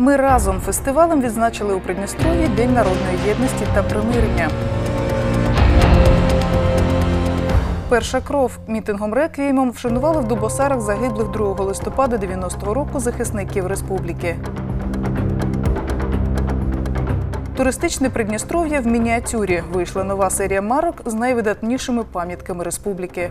Ми разом фестивалем відзначили у Придністров'ї День народної єдності та примирення. Перша кров мітингом реквіємом вшанували в Дубосарах загиблих 2 листопада 90-го року захисників республіки. Туристичне Придністров'я в мініатюрі вийшла нова серія марок з найвидатнішими пам'ятками республіки.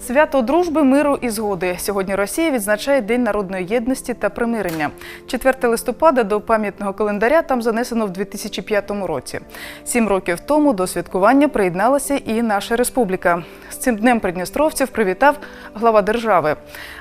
Свято дружби, миру і згоди. Сьогодні Росія відзначає День народної єдності та примирення. 4 листопада до пам'ятного календаря там занесено в 2005 році. Сім років тому до святкування приєдналася і наша республіка. З цим днем придністровців привітав глава держави.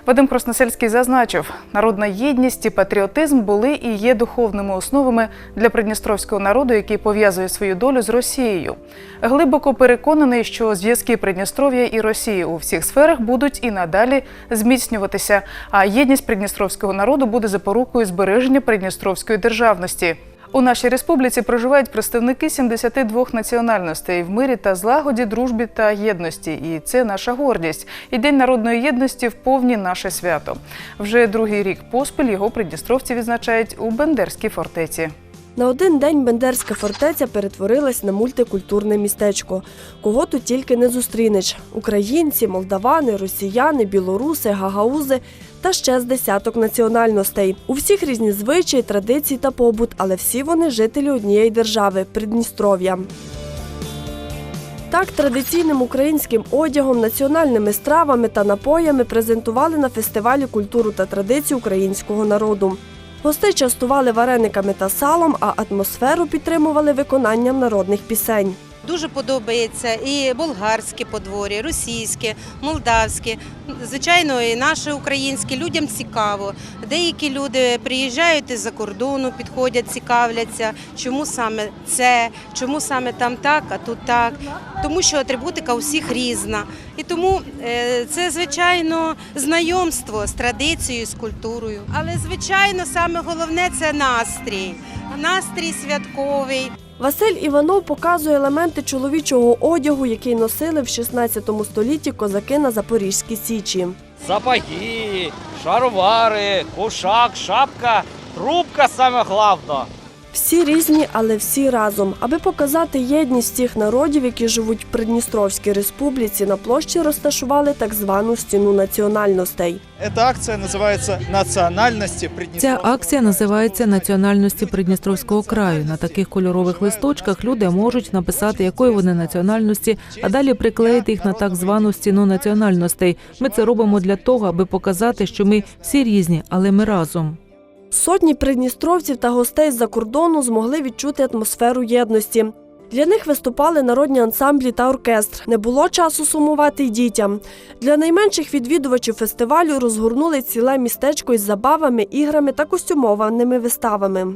Вадим Красносельський зазначив, народна єдність і патріотизм були і є духовними основами для придністровського народу, який пов'язує свою долю з Росією. Глибоко переконаний, що зв'язки Придністров'я і Росії у всіх сферах будуть і надалі зміцнюватися. А єдність придністровського народу буде запорукою збереження придністровської державності. У нашій республіці проживають представники 72 національностей в мирі та злагоді, дружбі та єдності. І це наша гордість. І День народної єдності вповні наше свято. Вже другий рік поспіль його придністровці відзначають у Бендерській фортеці. На один день Бендерська фортеця перетворилась на мультикультурне містечко. Кого тут тільки не зустрінеш: українці, молдавани, росіяни, білоруси, гагаузи та ще з десяток національностей. У всіх різні звичаї, традиції та побут, але всі вони жителі однієї держави Придністров'я. Так, традиційним українським одягом, національними стравами та напоями презентували на фестивалі культуру та традиції українського народу. Гостей частували варениками та салом, а атмосферу підтримували виконанням народних пісень. Дуже подобається і болгарське подвор'я, російське, молдавське. Звичайно, і наше українське людям цікаво. Деякі люди приїжджають із-за кордону, підходять, цікавляться, чому саме це, чому саме там так, а тут так. Тому що атрибутика у всіх різна. І тому е, це, звичайно, знайомство з традицією, з культурою. Але, звичайно, саме головне це настрій. Настрій святковий. Василь Іванов показує елементи чоловічого одягу, який носили в 16 столітті козаки на Запорізькій січі. Сапоги, шаровари, кушак, шапка, трубка саме головне. Всі різні, але всі разом. Аби показати єдність всіх народів, які живуть в Придністровській республіці, на площі розташували так звану стіну національностей. Эта акция называется «Национальности Ця акція називається Національності Придністровського краю. На таких кольорових листочках люди можуть написати, якої вони національності, а далі приклеїти їх на так звану стіну національностей. Ми це робимо для того, аби показати, що ми всі різні, але ми разом. Сотні придністровців та гостей з-за кордону змогли відчути атмосферу єдності. Для них виступали народні ансамблі та оркестр. Не було часу сумувати й дітям. Для найменших відвідувачів фестивалю розгорнули ціле містечко із забавами, іграми та костюмованими виставами.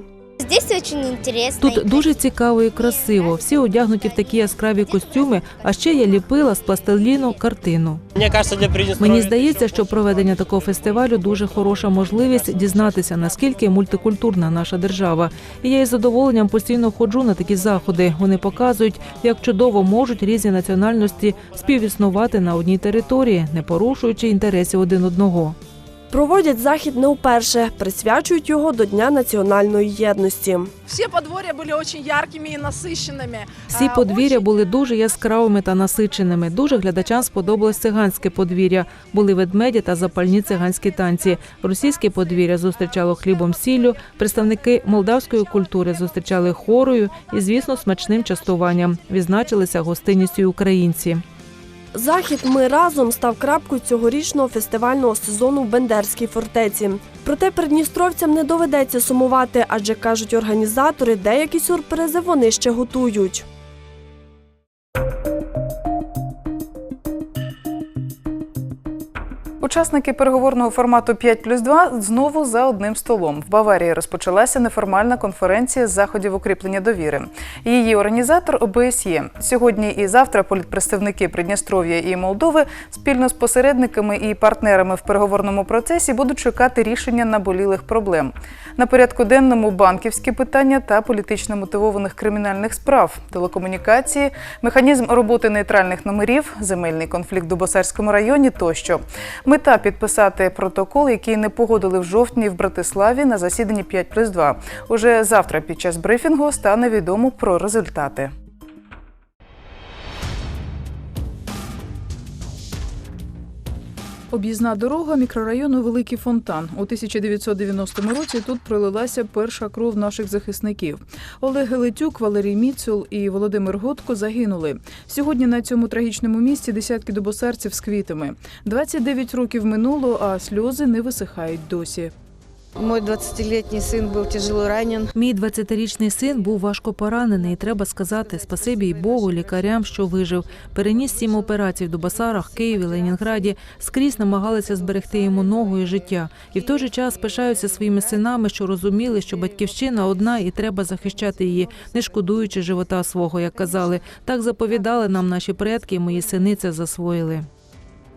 Здесь очень интересно. Тут дуже цікаво і красиво. Всі одягнуті в такі яскраві костюми, а ще я ліпила з пластиліну картину. Мені кажется, для Придністров'я Мені здається, що проведення такого фестивалю дуже хороша можливість дізнатися, наскільки мультикультурна наша держава. І я із задоволенням постійно ходжу на такі заходи. Вони показують, як чудово можуть різні національності співіснувати на одній території, не порушуючи інтересів один одного. Проводять захід не вперше, присвячують його до Дня національної єдності. Все подворья были очень яркими и насыщенными. Всі А, подвір'я очень- були дуже яскравими та насиченими. Дуже глядачам сподобалось циганське подвір'я. Були ведмеді та запальні циганські танці. Російське подвір'я зустрічало хлібом сіллю. Представники молдавської культури зустрічали хорою і, звісно, смачним частуванням. Відзначилися гостинністю й українці. Захід Ми разом став крапкою цьогорічного фестивального сезону в Бендерській фортеці. Проте придністровцям не доведеться сумувати, адже кажуть організатори, деякі сюрпризи вони ще готують. Учасники переговорного формату 5 плюс 2 знову за одним столом. В Баварії розпочалася неформальна конференція з заходів укріплення довіри. Її організатор ОБСЄ. Сьогодні і завтра політпредставники Придністров'я і Молдови спільно з посередниками і партнерами в переговорному процесі будуть шукати рішення наболілих проблем. На порядку денному банківські питання та політично мотивованих кримінальних справ, телекомунікації, механізм роботи нейтральних номерів, земельний конфлікт в Дубосарському районі тощо. Мета підписати протокол, який не погодили в жовтні в Братиславі на засіданні 5 плюс 2. Уже завтра під час брифінгу стане відомо про результати. Об'їзна дорога мікрорайону Великий Фонтан. У 1990 році тут пролилася перша кров наших захисників. Олег Гелетюк, Валерій Міцул і Володимир Готко загинули. Сьогодні на цьому трагічному місці десятки дубосарців з квітами. 29 років минуло, а сльози не висихають досі. Мой 20-летний сын был тяжело ранен. Мій 20-річний син був важко поранений. і Треба сказати спасибі й Богу, лікарям, що вижив. Переніс сім операцій в Дубасарах, Києві, Ленінграді. Скрізь намагалися зберегти йому ногу і життя. І в той же час пишаються своїми синами, що розуміли, що батьківщина одна і треба захищати її, не шкодуючи живота свого, як казали. Так заповідали нам наші предки, і мої сини це засвоїли.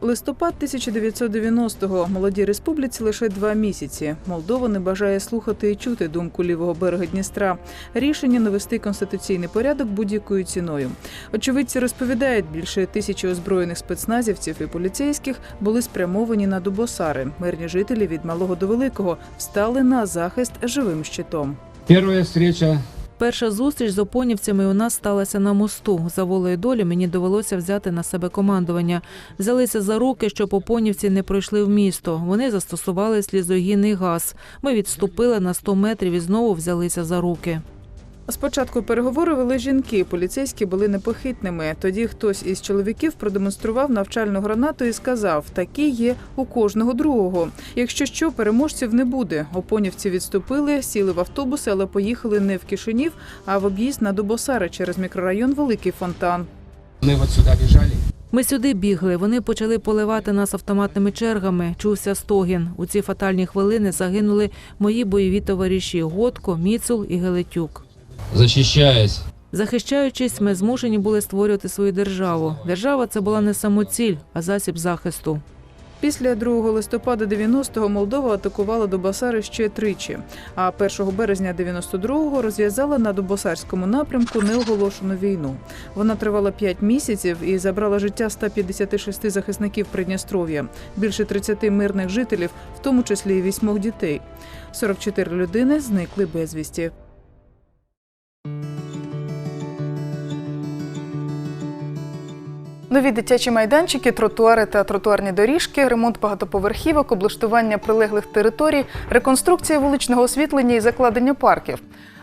Листопад 1990-го. Молодій республіці лише два місяці. Молдова не бажає слухати і чути думку лівого берега Дністра. Рішення навести конституційний порядок будь-якою ціною. Очевидці розповідають, більше тисячі озброєних спецназівців і поліцейських були спрямовані на Дубосари. Мирні жителі від малого до великого встали на захист живим щитом. Первая встреча Перша зустріч з опонівцями у нас сталася на мосту. За волею долі мені довелося взяти на себе командування. Взялися за руки, щоб опонівці не пройшли в місто. Вони застосували слізогінний газ. Ми відступили на 100 метрів і знову взялися за руки. Спочатку переговори вели жінки, поліцейські були непохитними. Тоді хтось із чоловіків продемонстрував навчальну гранату і сказав: такі є у кожного другого. Якщо що, переможців не буде. Опонівці відступили, сіли в автобуси, але поїхали не в Кишинів, а в об'їзд на Дубосари через мікрорайон Великий Фонтан. мы вот сюда бежали. Ми сюди бігли. Вони почали поливати нас автоматними чергами. Чувся стогін. У ці фатальні хвилини загинули мої бойові товариші Готко, Міцул і Гелетюк. Защищаясь, Захищаючись, ми змушені були створювати свою державу. Держава це була не самоціль, а засіб захисту. Після 2 листопада 90-го Молдова атакувала Дубосари ще тричі. А 1 березня 92-го розв'язала на Дубосарському напрямку неоголошену війну. Вона тривала 5 місяців і забрала життя 156 захисників Придністров'я, більше 30 мирних жителів, в тому числі і вісьмох дітей. 44 людини зникли безвісті. Нові дитячі майданчики, тротуари та тротуарні доріжки, ремонт багатоповерхівок, облаштування прилеглих територій, реконструкція вуличного освітлення і закладення парків.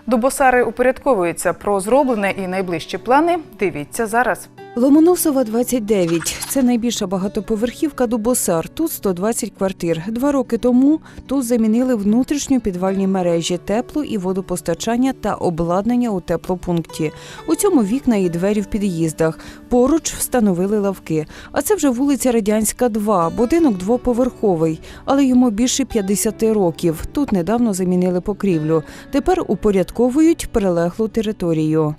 Добосари упорядковуються про зроблене і найближчі плани. Дивіться зараз. Ломоносова 29. Це найбільша багатоповерхівка Дубосар. Тут 120 квартир. Два роки тому тут замінили внутрішню підвальні мережі, тепло і водопостачання та обладнання у теплопункті. У цьому вікна і двері в під'їздах. Поруч встановили лавки. А це вже вулиця Радянська, 2. Будинок двоповерховий, але йому більше 50 років. Тут недавно замінили покрівлю. Тепер упорядковують прилеглу територію.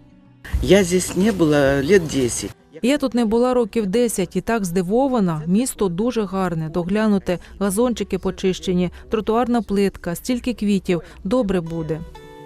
Я здесь не была лет 10. Я тут не була років 10 і так здивована. Місто дуже гарне, доглянуте, газончики почищені, тротуарна плитка, стільки квітів. Добре буде.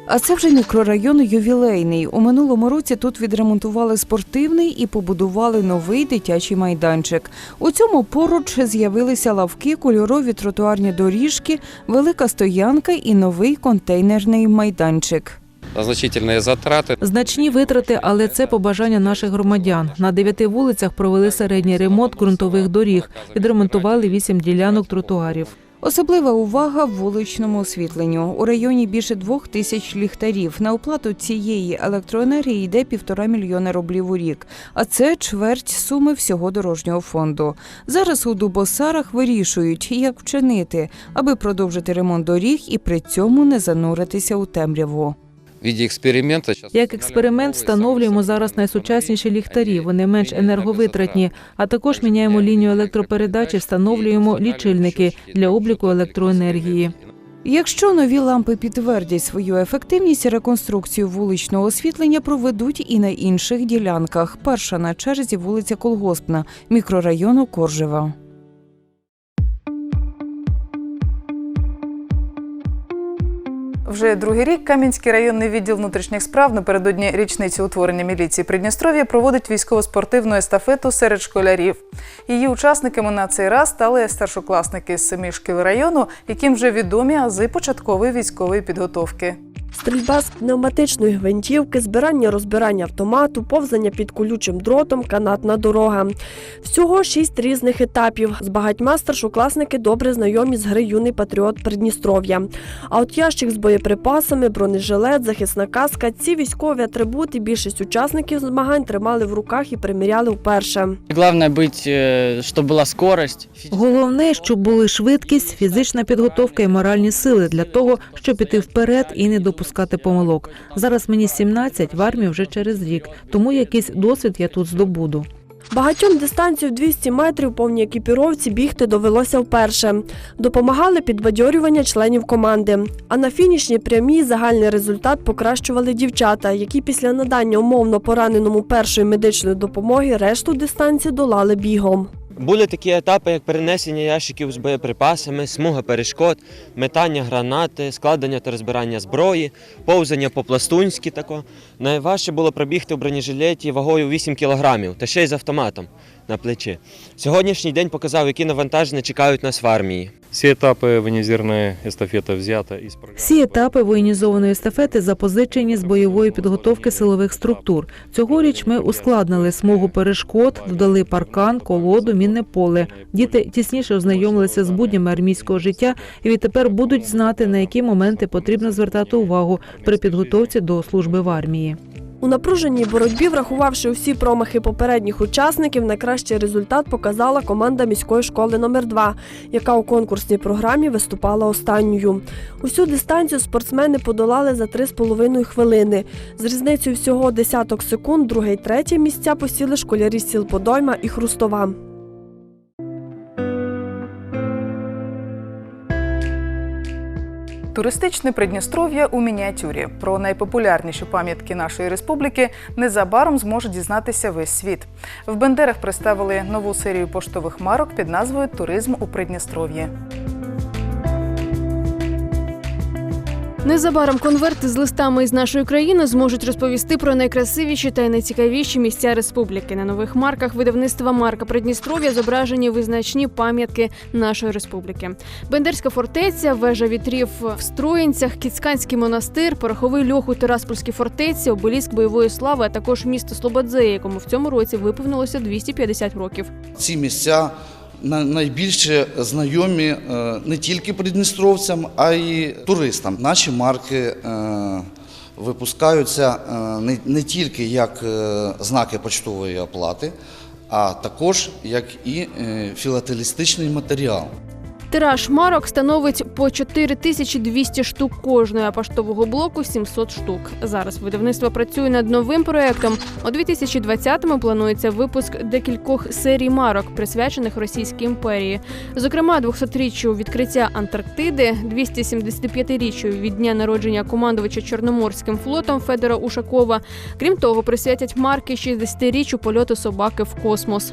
А це вже мікрорайон ювілейний. У минулому році тут відремонтували спортивний і побудували новий дитячий майданчик. У цьому поруч з'явилися лавки, кольорові тротуарні доріжки, велика стоянка і новий контейнерний майданчик. Значительные затраты. Значні витрати, але це побажання наших громадян. На дев'яти вулицях провели середній ремонт ґрунтових доріг, відремонтували вісім ділянок тротуарів. Особлива увага вуличному освітленню. У районі більше двох тисяч ліхтарів. На оплату цієї електроенергії йде півтора мільйона рублів у рік. А це чверть суми всього дорожнього фонду. Зараз у Дубосарах вирішують, як вчинити, аби продовжити ремонт доріг і при цьому не зануритися у темряву. В виде эксперимента. Як експеримент встановлюємо зараз найсучасніші ліхтарі. Вони менш енерговитратні. А також міняємо лінію електропередачі, встановлюємо лічильники для обліку електроенергії. Якщо нові лампи підтвердять свою ефективність, реконструкцію вуличного освітлення проведуть і на інших ділянках. Перша на черзі вулиця Колгоспна, мікрорайону Коржева. Вже другий рік Кам'янський районний відділ внутрішніх справ напередодні річниці утворення міліції Придністров'я проводить військово-спортивну естафету серед школярів. Її учасниками на цей раз стали старшокласники з семи шкіл району, яким вже відомі ази початкової військової підготовки. Стрільба з пневматичної гвинтівки, збирання розбирання автомату, повзання під колючим дротом, канатна дорога. Всього шість різних етапів. З багатьма старшокласники добре знайомі з гри юний патріот Придністров'я. А от ящик з боєприпасами, бронежилет, захисна каска ці військові атрибути більшість учасників змагань тримали в руках і приміряли вперше. Главное быть, чтобы была скорость. Головне, щоб були швидкість, фізична підготовка і моральні сили для того, щоб іти вперед і не допускати помилок. Зараз мені 17, в армії вже через рік, тому якийсь досвід я тут здобуду. Багатьом дистанцію 200 метрів повній екіпіровці бігти довелося вперше. Допомагали підбадьорювання членів команди. А на фінішній прямій загальний результат покращували дівчата, які після надання умовно пораненому першої медичної допомоги решту дистанції долали бігом. Були такі етапи, як перенесення ящиків з боєприпасами, смуга перешкод, метання гранати, складення та розбирання зброї, повзання по-пластунськи тако. Найважче було пробігти в бронежилеті вагою 8 кілограмів та ще й з автоматом на плечі. Сьогоднішній день показав, які навантаження чекають нас в армії. Все этапы военизирной эстафеты взято из программы. Всі етапи воєнізованої естафети запозичені з бойової підготовки силових структур. Цьогоріч ми ускладнили смугу перешкод, додали паркан, колоду, мінне поле. Діти тісніше ознайомилися з буднями армійського життя і відтепер будуть знати, на які моменти потрібно звертати увагу при підготовці до служби в армії. У напруженій боротьбі, врахувавши усі промахи попередніх учасників, найкращий результат показала команда міської школи номер 2 яка у конкурсній програмі виступала останньою. Усю дистанцію спортсмени подолали за 3,5 хвилини. З різницею всього десяток секунд, друге й третє місця посіли школярі сіл Подойма і Хрустова. Туристичне Придністров'я у мініатюрі. Про найпопулярніші пам'ятки нашої республіки незабаром зможе дізнатися весь світ. В Бендерах представили нову серію поштових марок під назвою Туризм у Придністров'ї. Незабаром конверти з листами із нашої країни зможуть розповісти про найкрасивіші та найцікавіші місця республіки. На нових марках видавництва Марка Придністров'я зображені визначні пам'ятки нашої республіки. Бендерська фортеця, вежа вітрів в Строїнцях, Кіцканський монастир, пороховий льох у Тираспольській фортеці, обеліск бойової слави, а також місто Слободзе, якому в цьому році виповнилося 250 років. Ці місця найбільше знайомі е, не тільки придністровцям, а й туристам. Наші марки е, випускаються е, не, тільки як знаки почтової оплати, а також як і філателістичний матеріал. Тираж марок становить по 4200 штук кожної, а поштового блоку 700 штук. Зараз видавництво працює над новим проектом. У 2020-му планується випуск декількох серій марок, присвячених Російській імперії. Зокрема, 200-річчю відкриття Антарктиди, 275-річчю від дня народження командувача Чорноморським флотом Федора Ушакова. Крім того, присвятять марки 60-річчю польоту собаки в космос.